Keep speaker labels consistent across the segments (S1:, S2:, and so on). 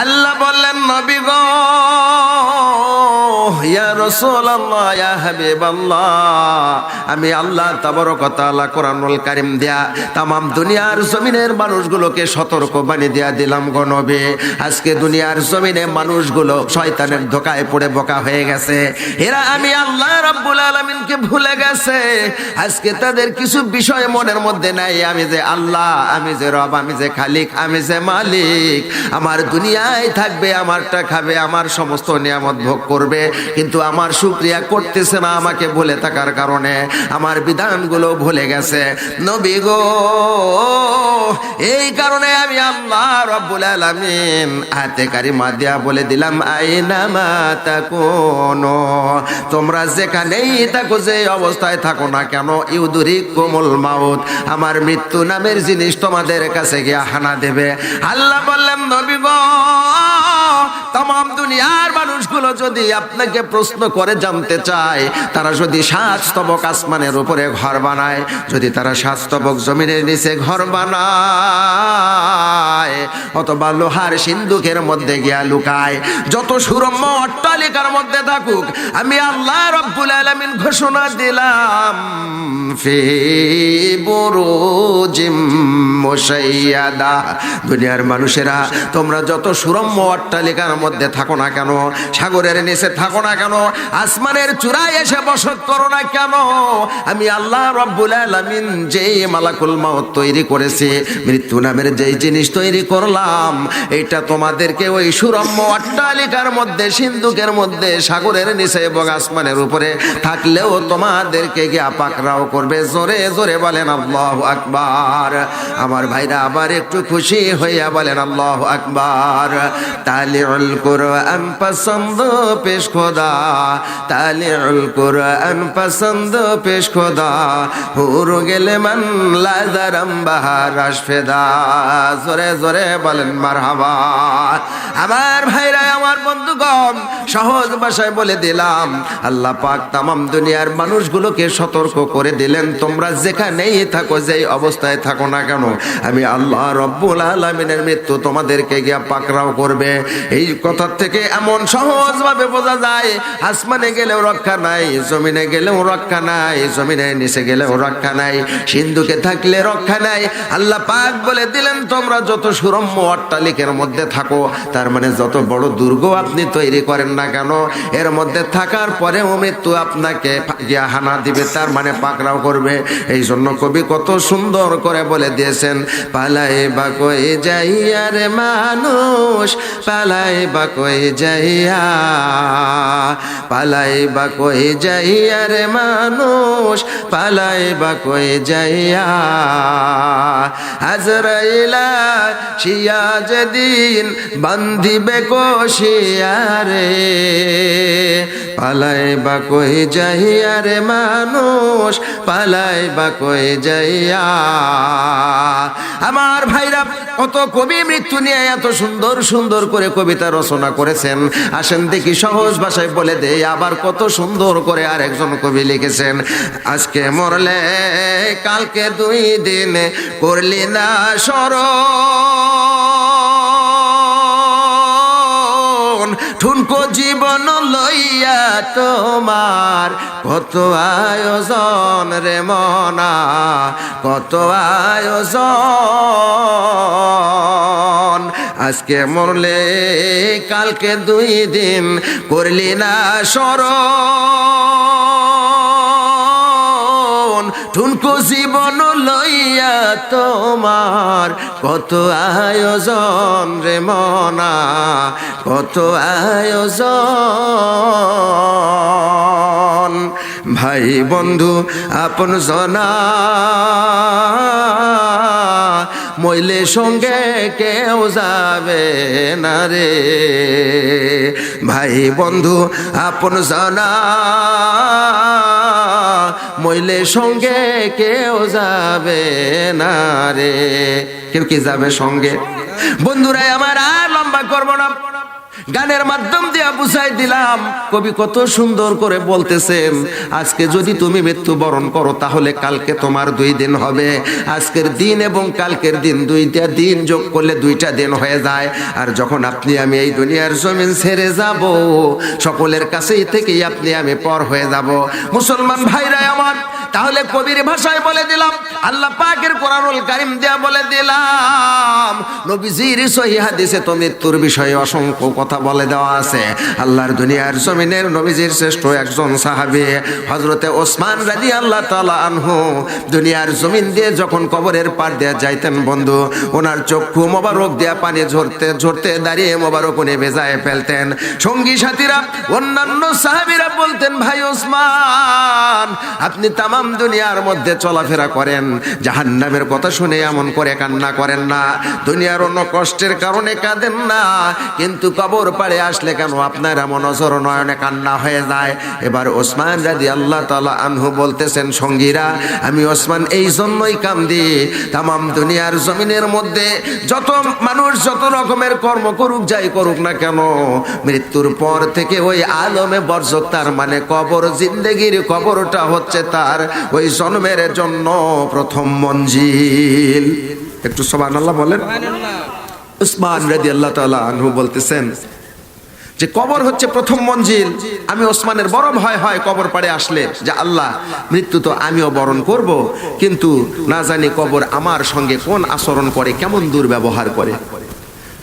S1: আল্লাহ বললেন নবী গো। ইয়া ইয়া আমি আল্লাহ তাবারক তাআলা কোরআনুল কারীম দিয়া তামাম দুনিয়ার জমিনের মানুষগুলোকে সতর্ক বাণী দিয়া দিলাম গো নবী। আজকে দুনিয়ার জমিনে মানুষগুলো শয়তানের ধোকায় পড়ে বোকা হয়ে গেছে। এরা আমি আল্লাহ রাব্বুল আলামিনকে ভুলে গেছে। আজকে তাদের কিছু বিষয় মনের মধ্যে নাই। আমি যে আল্লাহ, আমি যে রব, আমি যে খালিক, আমি যে মালিক। আমার দুনিয়ায় থাকবে, আমারটা খাবে, আমার সমস্ত নিয়ামত ভোগ করবে। কিন্তু আমার শুক্রিয়া করতেছে না আমাকে ভুলে থাকার কারণে। আমার বিধানগুলো ভুলে গেছে। নবী গো, এই কারণে আমি আল্লাহ রব্বুল আলামিন হাতে কারিমা দিয়া বলে দিলাম আইনামা তাকুনো। তোমরা যেখানেই থাকো, যে অবস্থায় থাকো না কেন ইউদুরি কোমল মাউত। আমার মৃত্যু নামের জিনিস তোমাদের কাছে গিয়ে হানা দেবে। আল্লাহ বললেন, নবী গো, তাম, দুনিয়ার মানুষগুলো যদি আপনাকে প্রশ্ন করে, জানতে চায়, তারা যদি সাত স্তবক আসমানের উপরে ঘর বানায়, যদি তারা সাত স্তবক জমিনের নিচে ঘর বানায় অথবা লোহার সিন্ধুকের মধ্যে গিয়া লুকায়। যত সুরম্য অট্টালিকার মধ্যে থাকুক, আমি আল্লাহ রব্বুল আলামিন ঘোষণা দিলাম, ফি বুরুজিম মুশাইয়াদা। দুনিয়ার মানুষেরা, তোমরা যত সুরম্য অট্টালিকার মধ্যে থাকো না কেন, সাগরের নিচে থাকো না কেন, আসমানের চূড়ায় এসে বসত করো না কেন, আমি আল্লাহ রব্বুল আলামিন যেই মালাকুল মাউত তৈরি করেছে, মৃত্যু নামের যেই জিনিস তৈরি করলাম এটা তোমাদেরকে ওই সুরম্য অট্টালিকার মধ্যে, সিন্ধুকের মধ্যে, সাগরের নিচে এবং আসমানের উপরে থাকলেও তোমাদেরকে গিয়া পাকড়াও করবে। জোরে জোরে বলেন, আল্লাহ আকবার। আমার ভাইরা আবার একটু খুশি হইয়া বলেন, আল্লাহ আকবার। তালিউল কুরআন পছন্দ, পেশ খোদা। তালিউল কুরআন পছন্দ, পেশ খোদা। হুর গেলে মান লাজারাম বাহার আশফেদা জোরে জোরে বলেন, মারহাবা। আমার ভাইরা, আমার বন্ধুগণ, সহজ ভাষায় বলে দিলাম, আল্লাহ পাক তামাম দুনিয়ার মানুষগুলোকে সতর্ক করে দিলেন, তোমরা যেখানেই থাকো, যেই অবস্থায় থাকো না কেন, আমি আল্লাহ রব্বুল আলমিনের মৃত্যু তোমাদেরকে গিয়া পাকড়াও করবে। এই কথা থেকে এমন সহজভাবে বোঝা যায়, আসমানে গেলেও রক্ষা নাই, জমিনে গেলেও রক্ষা নাই, জমিনে নিচে গেলেও রক্ষা নাই, সিন্ধুকে থাকলে রক্ষা নাই। আল্লাহ পাক বলে দিলেন, তোমরা যত সুরম্য অট্টালিকের মধ্যে থাকো। তার মানে যত বড় দুর্গ আপনি তৈরি করেন না কেন, এর মধ্যে থাকার পরেও মৃত্যু আপনাকে গিয়া হানা দিবে, তার মানে পাকড়াও করবে। এই জন্য কবি কত সুন্দর করে বলে দিয়েছেন, পালাই বা কই যাইয়া রে মানুষ, পালাই বা কই যাইয়া, পালাই বা কই যাইয়া রে মানুষ, পালাই বা কই যাইয়া হাজরাইলা শিয়া যেদিন বান্ধিবে কষিয়া রে পালাই বা কই যাইয়া রে মানুষ পালাই বা কই যাইয়া। আমার ভাইরা, কত কবি মৃত্যু নিয়ে এত সুন্দর সুন্দর করে কবিতা রচনা করেছেন। আসেন দেখি সহজ ভাষায় বলে দে আবার কত সুন্দর করে আরেকজন কবি লিখেছেন। আজকে মরলে, কালকে দুই দিন করলি না স্মরণ ঠুনকো জীবন লইয়া তোমার। কত আয়োজন রে মনা, কত আয়োজন। আজকে মরলে, কালকে দুই দিন করলি না স্মরণ ঠুনকো জীবন লইয়া তোমার, কত আয়োজন রে মনা, কত আয়োজন। ভাই বন্ধু, আপন জনা, মইলে সঙ্গে কেউ যাবে না রে। ভাই বন্ধু, আপন জানা মইলে সঙ্গে কেউ যাবে না রে। কেউ কি যাবে সঙ্গে? বন্ধুরা, আমার আর লম্বা করব না। গানের মাধ্যম দিয়ে বুঝাই দিলাম। কবি কত সুন্দর করে বলতেছেন, আজকে যদি তুমি মৃত্যুবরণ করো, তাহলে কালকে তোমার দুই দিন হবে। আজকের দিন এবং কালকের দিন দুইটা দিন যোগ করলে দুইটা দিন হয়ে যায়। আর যখন আপনি আমি এই দুনিয়ার জমিন ছেড়ে যাব, সকলের কাছেই থেকেই আপনি আমি পর হয়ে যাব। মুসলমান ভাইরা আমার তাহলে কবির ভাষায় বলে দিলাম, আল্লাহ পাকের কোরআনুল কারিম দেয়া বলে দিলাম, নবীজির সহি হাদিসে তো মৃত্যুর বিষয়ে অসংখ্য কথা বলে দেওয়া আছে। আল্লাহর দুনিয়ার জমিনের নবীজির শ্রেষ্ঠ একজন সাহাবী হজরতে ওসমান রাজি আল্লাহ তালা আনহু, দুনিয়ার জমিন দিয়ে যখন কবরের পার দিয়ে যাইতেন বন্ধু, ওনার চক্ষু মোবারক দিয়া পানি ঝরতে ঝরতে দাঁড়িয়ে মোবারক উনি ভেজায় ফেলতেন। সঙ্গী সাথীরা, অন্যান্য সাহাবীরা বলতেন, ভাই ওসমান, আপনি তামাম দুনিয়ার মধ্যে চলাফেরা করেন, জাহান্নামের কথা শুনে এমন করে কান্না করেন না। দুনিয়ার অন্য কষ্টের কারণে কাঁদেন না, কিন্তু কবর পাড়ে আসলে কেন আপনার এমন অজর নয়নে কান্না হয়ে যায়? এবার ওসমান রাজি আল্লাহ তালা আনহু বলতেছেন, সঙ্গীরা, আমি ওসমান এই জন্যই কান্দি, তামাম দুনিয়ার জমিনের মধ্যে যত মানুষ যত রকমের কর্ম করুক, যাই করুক না কেন, মৃত্যুর পর থেকে ওই আলমে বর্জক তার মানে কবর, জিন্দগির কবরটা হচ্ছে তার ওই জন্মের জন্য প্রথম মঞ্জিল। একটু সবান আল্লাহ বলেন উসমান রাজি আল্লাহ তালা আনহু বলতেছেন যে কবর হচ্ছে প্রথম মঞ্জিল। আমি ওসমানের বড় ভয় হয় কবর পাড়ে আসলে যে আল্লাহ মৃত্যু তো আমিও বরণ করব কিন্তু না জানি কবর আমার সঙ্গে কোন আচরণ করে কেমন দুর্ব্যবহার করে।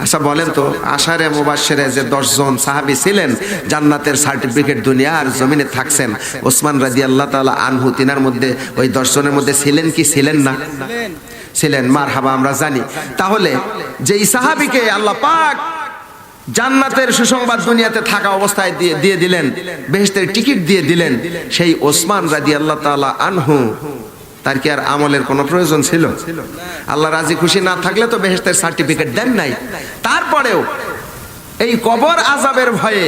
S1: আচ্ছা বলেন তো আশারে মুবাসেরে যে দশজন সাহাবি ছিলেন, জান্নাতের সার্টিফিকেট দুনিয়ার জমিনে থাকছেন, ওসমান রাজি আল্লাহ তালা আনহু, তিনার মধ্যে, ওই দশজনের মধ্যে ছিলেন কি ছিলেন না? ছিলেন মার হাবা আমরা জানি। তাহলে, যেই সাহাবিকে আল্লাহ পাক জান্নাতের সুসংবাদ দুনিয়াতে থাকা অবস্থায় দিয়ে দিয়ে দিলেন বেহেস্তের টিকিট দিয়ে দিলেন, সেই ওসমান রাজি আল্লাহ তালা আনহু তার কি আর আমলের কোনো প্রয়োজন ছিল? আল্লাহ রাজি খুশি না থাকলে তো বেহেস্তের সার্টিফিকেট দেন নাই। তারপরেও এই কবর আজাবের ভয়ে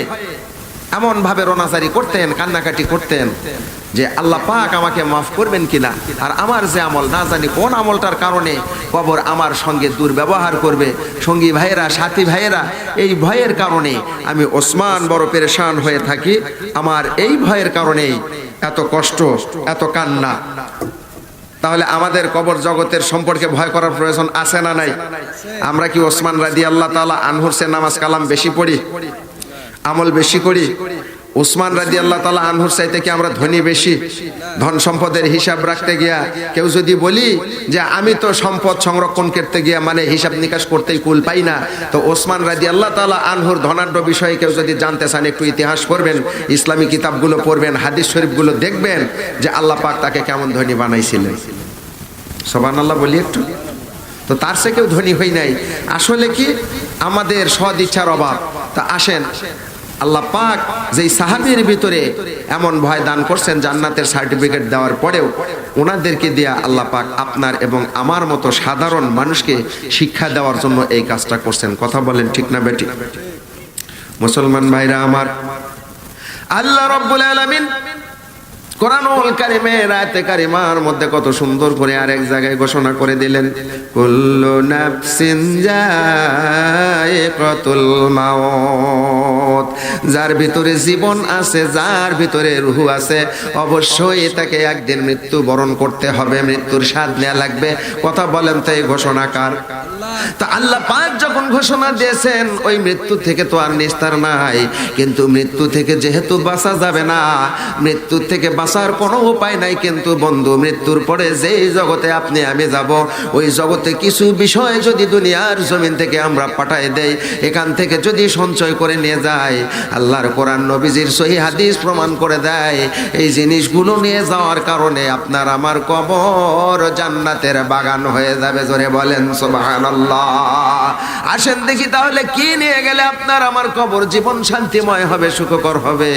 S1: এমন ভাবে রোনাজারি করতেন, কান্নাকাটি করতেন যে আল্লাহ পাক আমাকে মাফ করবেন কিনা? আর আমার যে আমল, না জানি কোন আমলটার কারণে কবর আমার সঙ্গে দুর্ব্যবহার করবে। সঙ্গী ভাইয়েরা, সাথী ভাইয়েরা, এই ভয়ের কারণে আমি ওসমান বড় পেরেশান হয়ে থাকি। আমার এই ভয়ের কারণেই এত কষ্ট, এত কান্না। তাহলে আমাদের কবর জগতের সম্পর্কে ভয় করার প্রয়োজন আছে না নাই? আমরা কি ওসমান রাদি আল্লাহ তালা আনহুরসে নামাজ কালাম বেশি পড়ি? আমল বেশি করি? উসমান রাজি আল্লাহ তালা আনহুর চাইতে কি আমরা ধনী বেশি? ধন সম্পদের হিসাব রাখতে গিয়া কেউ যদি বলি যে আমি তো সম্পদ সংরক্ষণ করতে গিয়া মানে হিসাব নিকাশ করতেই কুল পাই না, তো ওসমান রাজি আল্লাহ তালা আনহুর ধনাঢ্য বিষয়ে কেউ যদি জানতে চান, একটু ইতিহাস পড়বেন, ইসলামী কিতাবগুলো পড়বেন, হাদিস শরীফগুলো দেখবেন যে আল্লাহ পাক তাকে কেমন ধনী বানাইছিলেন। সবান আল্লাহ বলি একটু। তো তার সে কেউ ধনী হই নাই। আসলে কি? আমাদের সদ ইচ্ছার অভাব। তা আসেন আল্লাহ পাক যেই সাহাবির ভিতরে এমন ভয় দান করছেন জান্নাতের সার্টিফিকেট দেওয়ার পরেও, ওনাদেরকে দেয়া আল্লাহ পাক আপনার এবং আমার মতো সাধারণ মানুষকে শিক্ষা দেওয়ার জন্য এই কাজটা করছেন। কথা বলেন ঠিক না বেটি মুসলমান ভাইরা আমার, আল্লাহ রব্বুল আলামিন কোরআনুল কারিমে রাতে কারিমার মধ্যে কত সুন্দর করে আরেক জায়গায় ঘোষণা করে দিলেন, কুল্লু নাফসিন যায়িকাতুল মাউত। যার ভিতরে জীবন আছে, যার ভিতরে রুহু আছে, অবশ্যই তাকে একদিন মৃত্যু বরণ করতে হবে, মৃত্যুর স্বাদ নেওয়া লাগবে। কথা বলেন তো এই ঘোষণাকার তা আল্লাহ পাক যখন ঘোষণা দিয়েছেন, ওই মৃত্যু থেকে তো আর নিস্তার নাই। কিন্তু মৃত্যু থেকে যেহেতু বাঁচা যাবে না, মৃত্যু থেকে বাঁচার কোনো উপায় নাই। কিন্তু বন্ধু, মৃত্যুর পরে যেই জগতে আপনি, আমি যাব, ওই জগতে কিছু বিষয় যদি দুনিয়ার জমিন থেকে আমরা পাঠাই দেই, এখান থেকে যদি সঞ্চয় করে নিয়ে যায় আল্লাহর কোরআন নবীজির সহি হাদিস প্রমাণ করে দেয়, এই জিনিসগুলো নিয়ে যাওয়ার কারণে আপনার আমার কবর জান্নাতের বাগান হয়ে যাবে। জোরে বলেন সুবহানাল্লাহ আসেন দেখি তাহলে কি নিয়ে গেলে আপনার আমার কবর জীবন শান্তিময় হবে, সুখকর হবে?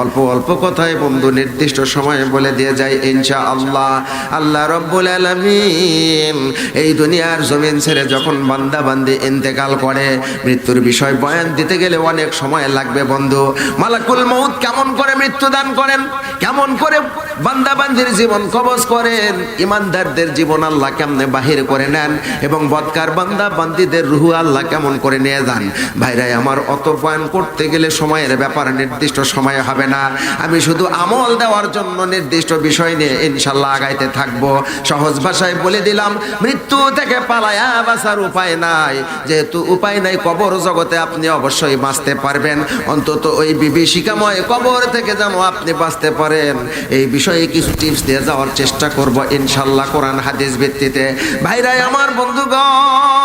S1: অল্প অল্প কথায় বন্ধু নির্দিষ্ট সময়ে বলে দিয়ে যায় ইনশা আল্লাহ আল্লাহ রব্বুল আলামিন এই দুনিয়ার জমিন ছেড়ে যখন বান্দা বান্দি ইন্তেকাল করে, মৃত্যুর বিষয় বয়ান দিতে গেলে অনেক সময় লাগবে বন্ধু। মালাকুল মউত কেমন করে মৃত্যু দান করেন? কেমন করে বান্দা বান্দির জীবন কবজ করেন? ইমানদারদের জীবন আল্লাহ কেমনে বাহির করে নেন? এবং বান্দা বান্দা বান্দিদের রুহু আল্লাহ কেমন করে নিয়ে যান? ভাইরাই আমার অত বয়ান করতে গেলে সময়ের ব্যাপার নির্দিষ্ট সময় হবে না। আমি শুধু আমল দেওয়ার জন্য নির্দিষ্ট বিষয় নিয়ে ইনশাল্লাহ আগাইতে থাকব। সহজ ভাষায় বলে দিলাম, মৃত্যু থেকে পালায়া বাঁচার উপায় নাই। যেহেতু উপায় নাই, কবর জগতে আপনি অবশ্যই বাঁচতে পারবেন। অন্তত ওই বিভীষিকাময় কবর থেকে যেন আপনি বাঁচতে পারেন। এই বিষয়ে কিছু টিপস দিয়ে যাওয়ার চেষ্টা করব ইনশাল্লাহ কোরআন হাদিস ভিত্তিতে। ভাইরাই আমার বন্ধুগণ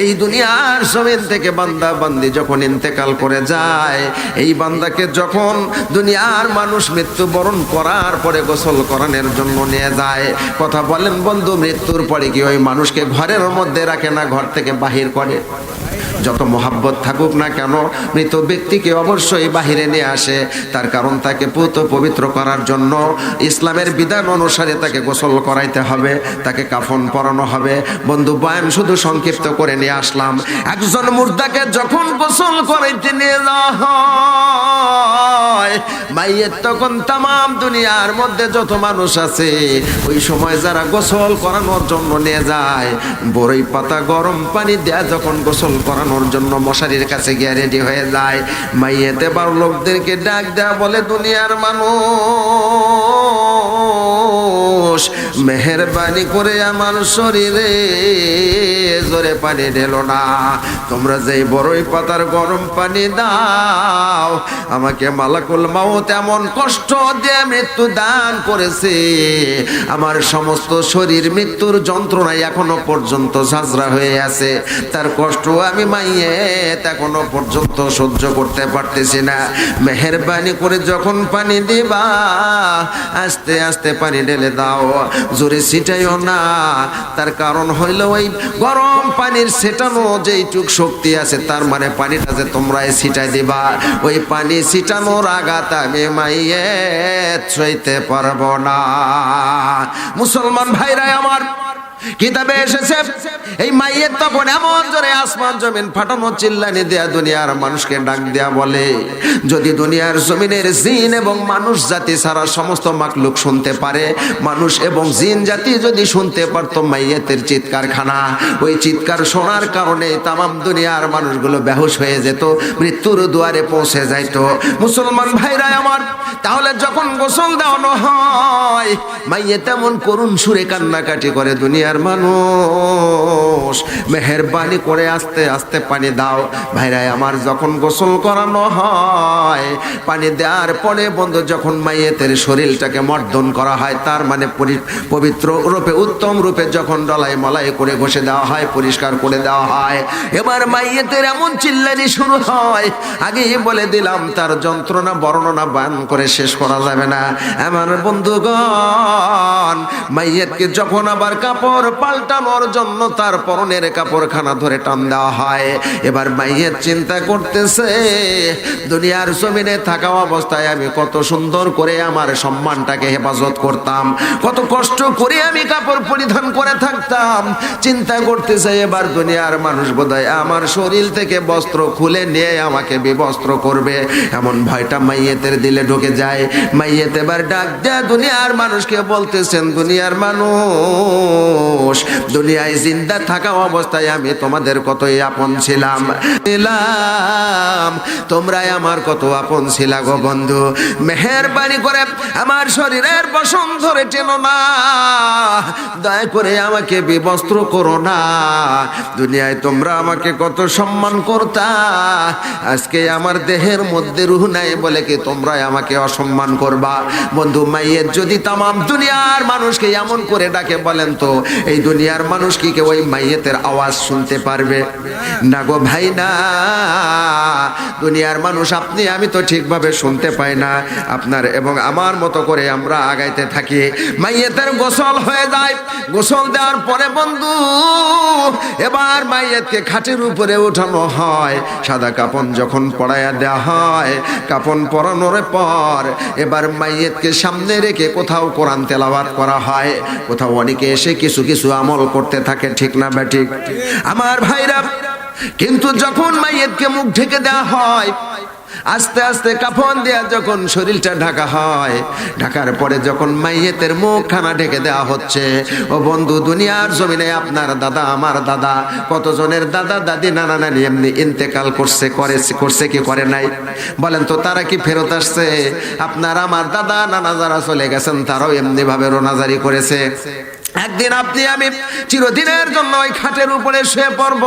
S1: এই দুনিয়ার জমিন থেকে বান্দা বান্দি যখন ইন্তেকাল করে যায়, এই বান্দাকে যখন দুনিয়ার মানুষ মৃত্যুবরণ করার পরে গোসল করানোর জন্য নিয়ে যায়, কথা বলেন বন্ধু, মৃত্যুর পরে কি ওই মানুষকে ঘরের মধ্যে রাখে না, ঘর থেকে বাহির করে? যত মোহাব্বত থাকুক না কেন, মৃত ব্যক্তিকে অবশ্যই বাহিরে নিয়ে আসে। তার কারণ তাকে পুত পবিত্র করার জন্য ইসলামের বিধান অনুসারে তাকে গোসল করাইতে হবে, তাকে কাফন পরানো হবে। বন্ধু বয়ান, শুধু সংক্ষিপ্ত করে নিয়ে আসলাম। একজন মুর্দাকে যখন গোসল করাইতে নিয়ে যাওয়া হয় তখন তাম দুনিয়ার মধ্যে যত মানুষ আছে, ওই সময় যারা গোসল করানোর জন্য নিয়ে যায় বড়ই পাতা গরম পানি দেয়া যখন গোসল করানোর জন্য মশারির কাছে গিয়ে রেডি হয়ে যায়। মাইয়েতে বার লোকদেরকে ডাক দেয়া বলে, দুনিয়ার মানুষ মেহরবানি করে আমার শরীরে জোরে পানি ঢেলো না। তোমরা যেই বড়ই পাতার গরম পানি দাও, আমাকে মালাকুল মাউত এমন কষ্ট দিয়ে মৃত্যু দান করেছে। আমার সমস্ত শরীর মৃত্যুর যন্ত্রণায় এখনও পর্যন্ত ঝাঁঝরা হয়ে আছে। তার কষ্ট আমি মাইয়ে এখনও পর্যন্ত সহ্য করতে পারতেছি না। মেহরবানি করে যখন পানি দিবা, আস্তে আস্তে পানি ঢেলে দাও। জোরে ছিটাইও না। তার কারণ হইল ওই গরম পানির ছিটানো যেইটুক শক্তি আছে, তার মানে পানিটা যে তোমরা ছিটাই দিবা। ওই পানি ছিটানোর আঘাত আমি মাইয়ে সইতে পারব না। মুসলমান ভাইরা আমার কিতাবে এসেছে, এই মাইয়ের তখন এমন জোরে আসমান জমিন ফাটানো চিল্লানি দেয়া দুনিয়ার মানুষকে ডাক দেয়া বলে। যদি দুনিয়ার জমিনের জিন এবং মানুষ জাতি ছাড়া সমস্ত মাকলুক শুনতে পারে, মানুষ এবং জিন জাতি যদি শুনতে পারতো মাইয়েতের চিৎকার খানা ওই চিৎকার শোনার কারণে তামাম দুনিয়ার মানুষগুলো বেহুশ হয়ে যেত, মৃত্যুর দুয়ারে পৌঁছে যাইতো। মুসলমান ভাইরা আমার, তাহলে যখন গোসল দেওয়ানো হয়, মাইয়ে তেমন করুণ সুরে কান্নাকাটি করে দুনিয়ার মানুষ। মেহরবানি করে আস্তে আস্তে পানি দাও। ভাইরাই আমার যখন গোসল করানো হয়, পানি দেওয়ার পরে বন্ধু, যখন মাইয়েতের শরীরটাকে মর্দন করা হয়, তার মানে পবিত্র রূপে, উত্তম রূপে যখন ডলাই মলাই করে ঘষে দেওয়া হয়, পরিষ্কার করে দেওয়া হয়, এবার মাইয়েতের এমন চিল্লানি শুরু হয়। আগেই বলে দিলাম, তার যন্ত্রণা, বর্ণনা বান করে শেষ করা যাবে না। আমার বন্ধুগণ, মাইয়েতকে যখন আবার কাপড় পাল্টানোর জন্য তার পরনের কাপড়খানা ধরে টান দেওয়া হয়। এবার মাইয়ের চিন্তা করতেছে, দুনিয়ার জমিনে থাকা অবস্থায় আমি কত সুন্দর করে আমার সম্মানটাকে হেফাজত করতাম। কত কষ্ট করে আমি কাপড় পরিধান করে থাকতাম। চিন্তা করতেছে, এবার দুনিয়ার মানুষ বোধহয় আমার শরীর থেকে বস্ত্র খুলে নিয়ে আমাকে বিবস্ত্র করবে। এমন ভয়টা মাইয়েতের দিলে ঢুকে যায়। মাইয়েতে এবার ডাক দেয়া দুনিয়ার মানুষকে বলতেছেন, দুনিয়ার মানুষ দুনিয়ায় জিন্দা থাকা অবস্থায় আমি তোমাদের কতই আপন ছিলাম। ছিলাম। তোমরাই আমার কত আপন ছিলা গো বন্ধু। মেহেরবানি করে আমার শরীরের বসন ধরে টেনো না। দয়া করে আমাকে বিবস্ত্র করো না। দুনিয়ায় তোমরা আমাকে কত সম্মান করতা। আজকে আমার দেহের মধ্যে রুহ নাই বলে কি তোমরা আমাকে অসম্মান করবা? বন্ধু, মাইয়ের যদি তামাম দুনিয়ার মানুষকে এমন করে ডাকে বলেন তো এই দুনিয়ার মানুষ কি কেউ ওই মাইয়েতের আওয়াজ শুনতে পারবে? না গো ভাই না। দুনিয়ার মানুষ, আপনি, আমি তো ঠিকভাবে শুনতে পাই না। আপনার এবং আমার মতো করে আমরা আগাইতে থাকি। মাইয়েতের গোসল হয়ে যায়। গোসল দেওয়ার পরে বন্ধু, এবার মাইয়েতকে খাটের উপরে উঠানো হয়। সাদা কাপন যখন পড়াইয়া দেওয়া হয়, কাপন পরানোর পর এবার মাইয়েতকে সামনে রেখে কোথাও কোরআন তেলাওয়াত করা হয়। কোথাও অনেকে এসে কিছু কিছু আমল করতে থাকে, ঠিক না ব্যাঠিক আমার ভাইরা, কিন্তু যখন মাইয়েতকে মুখ ঢেকে দেওয়া হয়, আস্তে আস্তে কাফন দেয়া যখন শরীরটা ঢাকা হয়, ঢাকার পরে যখন মাইয়েতের মুখখানা ঢেকে দেওয়া হচ্ছে, ও বন্ধু, দুনিয়ার জমিনে আপনার দাদা, আমার দাদা, কতজনের দাদা, দাদি, নানা, নানি এমনি ইন্তেকাল করছে, করে, করছে কি করে নাই? বলেন তো, তারা কি ফেরত আসছে? আপনার আমার দাদা, নানা যারা চলে গেছেন, তারাও এমনি ভাবে রোনাজারি করেছে। একদিন আপনি, আমি চিরদিনের জন্য ওই খাটের উপরে শুয়ে পড়ব।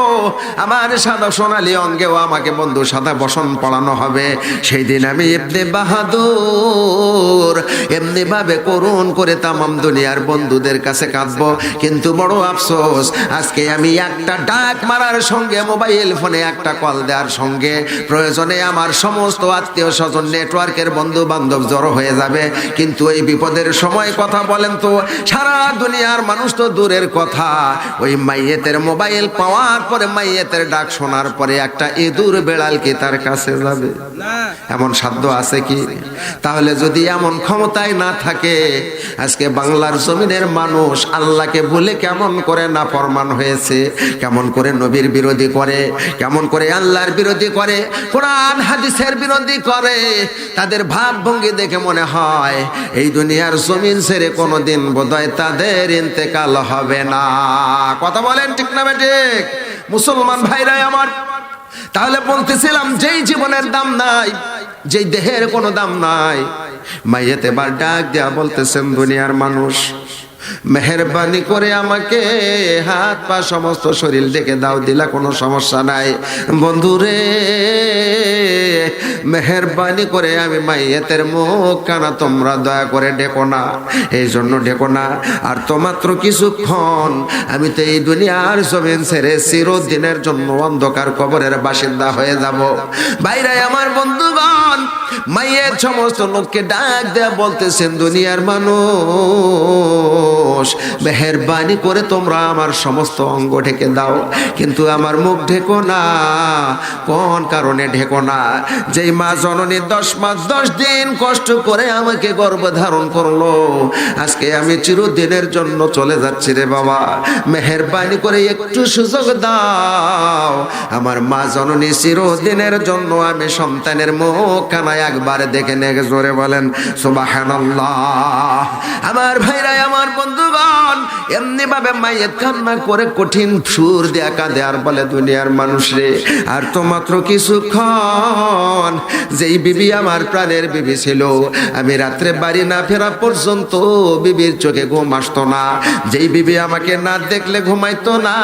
S1: আমার সাদা সোনালি অঙ্গেও আমাকে বন্ধু সাদা বসন পড়ানো হবে। সেই দিন আমি এমনি বাহাদুর এমনি ভাবে করুণ করে তামাম দুনিয়ার বন্ধুদের কাছে কাঁদব। কিন্তু বড় আফসোস, আজকে আমি একটা ডাক মারার সঙ্গে, মোবাইল ফোনে একটা কল দেওয়ার সঙ্গে, প্রয়োজনে আমার সমস্ত আত্মীয় স্বজন নেটওয়ার্কের বন্ধু বান্ধব জড়ো হয়ে যাবে। কিন্তু এই বিপদের সময় কথা বলেন তো, সারা দুনিয়ার মানুষ তো দূরের কথা। ওই মাইয়েতের মোবাইল পাওয়ার পরে মাইয়েতের ডাক শোনার পরে একটা ইঁদুর বেড়াল কি তার কাছে যাবে? এমন সাধ্য আছে কি? তাহলে যদি এমন ক্ষমতায় না থাকে, আজকে বাংলার জমিনের মানুষ আল্লাহকে ভুলে কেমন করে না ফরমান হয়েছে, কেমন করে নবীর বিরোধী করে, কেমন করে আল্লাহর বিরোধী করে, কোরআন, হাদিসের বিরোধী করে, তাদের ভাবভঙ্গি দেখে মনে হয়, এই দুনিয়ার জমিন ছেড়ে কোনোদিন বোধহয় তাদের ইন্তেকাল হবে না। কথা বলেন ঠিক না ঠিক? মুসলমান ভাইরাই আমার। তাহলে বলতেছিলাম, যেই জীবনের দাম নাই, যেই দেহের কোনো দাম নাই, মাইয়েতে বার ডাক দেয়া বলতেছেন, দুনিয়ার মানুষ মেহরবানি করে আমাকে হাত পা সমস্ত শরীর দেখে দাও, দিলা কোনো সমস্যা নাই। বন্ধুরে, মেহরবানি করে আমি মাইয়েতের মুখ কানা তোমরা দয়া করে ডেকো না। এই জন্য ডেকো না। আর তো মাত্র কিছুক্ষণ আমি তো এই দুনিয়ার জমিন ছেড়ে চিরদিনের জন্য অন্ধকার কবরের বাসিন্দা হয়ে যাব। বাইরে আমার বন্ধুগণ মাইয়ের সমস্ত লোককে ডাক দেয়া বলতেছেন দুনিয়ার মানুষ, মেহরবানি করে তোমরা আমার সমস্ত অঙ্গ ঢেকে দাও। কিন্তু আমার মুখ ঢেকো না, কোন কারণে ঢেকো না? যেই মা জননী দশ মাস, দশ দিন কষ্ট করে আমাকে গর্ভ ধারণ করল, আজকে আমি চিরদিনের জন্য চলে যাচ্ছি রে বাবা। মেহরবানি করে একটু সুযোগ দাও। আমার মা জননী চিরদিনের জন্য আমি সন্তানের মুখ কানায় একবার দেখে নে জোরে বলেন, সুবহানাল্লাহ। আমার ভাইরা, আমার বন্ধুগণ এমনি ভাবে কান্না করে কঠিন সুর বলে, দুনিয়ার আর তো মাত্র কিছুক্ষণ, যেই বিবি আমার প্রাণের বিবি ছিল, আমি রাত্রে বাড়ি না ফেরা পর্যন্ত বিবির চোখে ঘুম আসতো না। যেই বিবি আমাকে না দেখলে ঘুমাইতো না,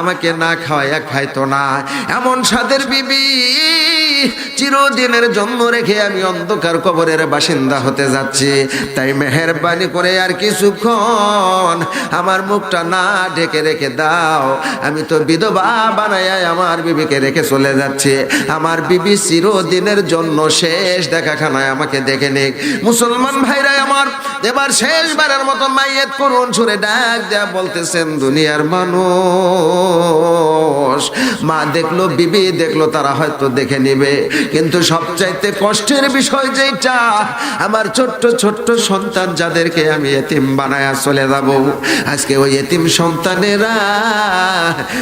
S1: আমাকে না খাওয়াইয়া খাইতো না। এমন সাদের বিবি চিরদিনের জন্ম রেখে আমি অন্ধকার কবরের বাসিন্দা হতে যাচ্ছি। তাই মেহরবানি করে আর কিছুক্ষণ আমার মুখটা না ঢেকে রেখে দাও। আমি তো বিধবা বানায় আমার বিবিকে রেখে চলে যাচ্ছি। আমার বিবি চিরদিনের জন্য শেষ দেখাখানায় আমাকে দেখে নিক। মুসলমান ভাইরা আমার, এবার শেষবারের মতো মাইয়েত করুন সুরে ডাক দেয়া বলতেছেন দুনিয়ার মানুষ। মা দেখল, বিবি দেখল, তারা হয়তো দেখে নিবে। কিন্তু সবচাইতে কষ্টের বিষয় যেটা আমার ছোট্ট ছোট্ট সন্তান যাদেরকে আমি এতিম বানায়া চলে যাব। আজকে ওই এতিম সন্তানেরা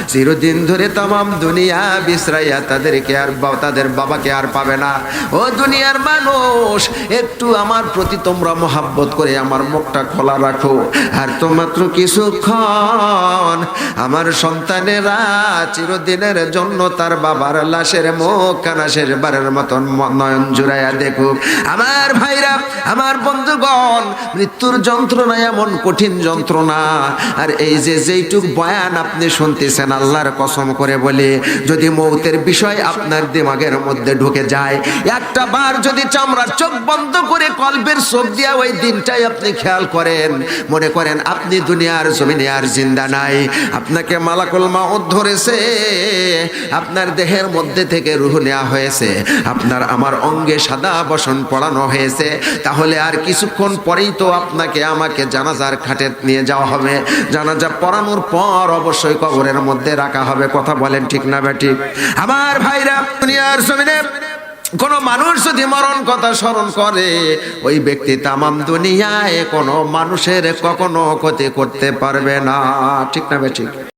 S1: চিরদিন ধরে তাম দুনিয়া বিশ্রাইয়া তাদেরকে আর তাদের বাবাকে আর পাবে না। ও দুনিয়ার মানুষ, একটু আমার প্রতি তোমরা মহাব্বত করে আমার মুখটা খোলা রাখো। আর তো মাত্র কিছুক্ষণ আমার সন্তানেরা চিরদিনের জন্য তার বাবার লাশের মুখ কানা শেষবারের মতন ম- নয়ন জুড়াইয়া দেখুক। আমার ভাইরা, আমার বন্ধুগণ, মৃত্যুর যন্ত্রণা এমন কঠিন যন্ত্রণা। আর এই যে যেইটুক বয়ান আপনি শুনতেছেন, আল্লাহর কসম করে বলে, যদি মৌতের বিষয় আপনার দিমাগের মধ্যে ঢুকে যায়, একটা বার যদি চামড়ার চোখ বন্ধ করে কল্পের চোখ দিয়া ওই দিনটাই আপনি খেয়াল করেন। মনে করেন, আপনি দুনিয়ার জমিনে আর জিন্দা নাই। আপনাকে মালাকুল মাউত ধরেছে, আপনার দেহের মধ্যে থেকে রুহ নেওয়া হয়েছে। আপনার, আমার অঙ্গে সাদা বসন পড়ানো হয়েছে। তাহলে আর কিছুক্ষণ পরেই তো আপনাকে আমাকে জানাজার খাটে নিয়ে যাওয়া হবে। জানাজা পড়ানোর পর অবশ্যই কবরের মধ্যে রাখা হবে। কথা বলেন ঠিক না বেঠিক আমার ভাইরা, দুনিয়ার জমিনে কোন মানুষ যদি মরণ কথা স্মরণ করে, ওই ব্যক্তি তামাম দুনিয়ায় কোনো মানুষের কখনো ক্ষতি করতে পারবে না। ঠিক না বেঠিক